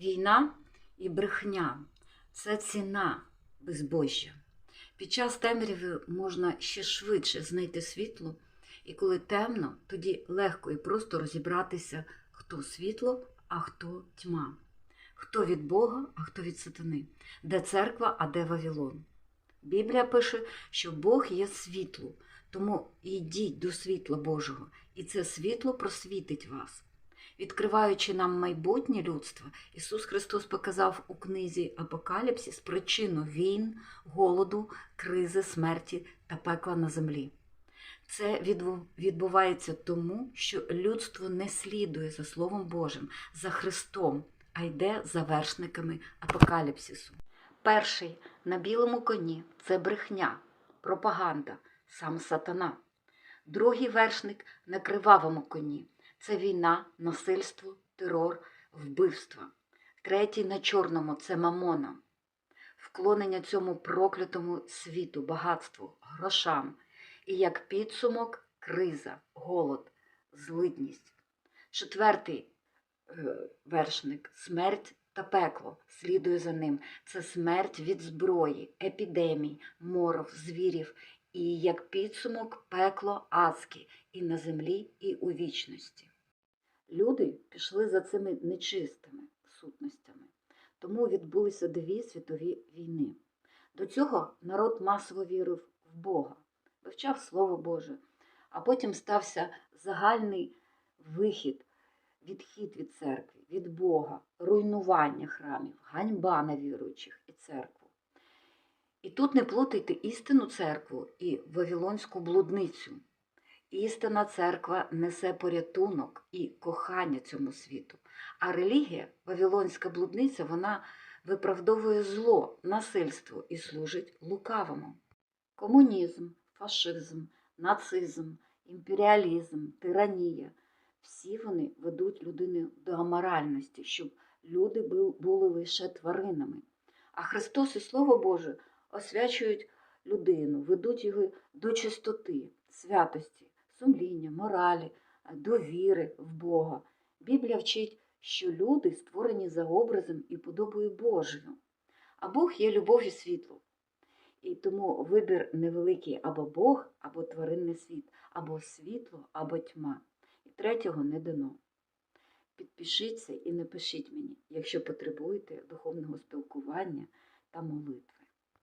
Війна і брехня це ціна безбожжя. Під час темряви можна ще швидше знайти світло, і коли темно, тоді легко і просто розібратися, хто світло, а хто тьма, хто від Бога, а хто від сатани, де церква, а де Вавилон. Біблія пише, що Бог є світло, тому йдіть до світла Божого, і це світло просвітить вас. Відкриваючи нам майбутнє людство, Ісус Христос показав у книзі Апокаліпсис причину війн, голоду, кризи, смерті та пекла на землі. Це відбувається тому, що людство не слідує за Словом Божим, за Христом, а йде за вершниками апокаліпсису. Перший на білому коні це брехня, пропаганда, сам сатана. Другий вершник на кривавому коні це війна, насильство, терор, вбивства. Третій на чорному це мамона, вклонення цьому проклятому світу, багатству, грошам. І як підсумок криза, голод, злидність. Четвертий е, вершник смерть та пекло слідує за ним. Це смерть від зброї, епідемій, моров, звірів. І як підсумок пекло адське і на землі, і у вічності. Люди пішли за цими нечистими сутностями, тому відбулися дві світові війни. До цього народ масово вірив в Бога, вивчав Слово Боже, а потім стався загальний вихід, відхід від церкви, від Бога, руйнування храмів, ганьба на віруючих і церкву. І тут не плутайте істинну церкву і вавилонську блудницю. Істинна церква несе порятунок і кохання цьому світу. А релігія, вавилонська блудниця, вона виправдовує зло, насильство і служить лукавому. Комунізм, фашизм, нацизм, імперіалізм, тиранія всі вони ведуть людину до аморальності, щоб люди були лише тваринами. А Христос і Слово Боже освячують людину, ведуть його до чистоти, святості, сумління, моралі, довіри в Бога. Біблія вчить, що люди створені за образом і подобою Божою. А Бог є любов і світло. І тому вибір невеликий або Бог, або тваринний світ, або світло, або тьма. І третього не дано. Підпишіться і напишіть мені, якщо потребуєте духовного спілкування та молитви.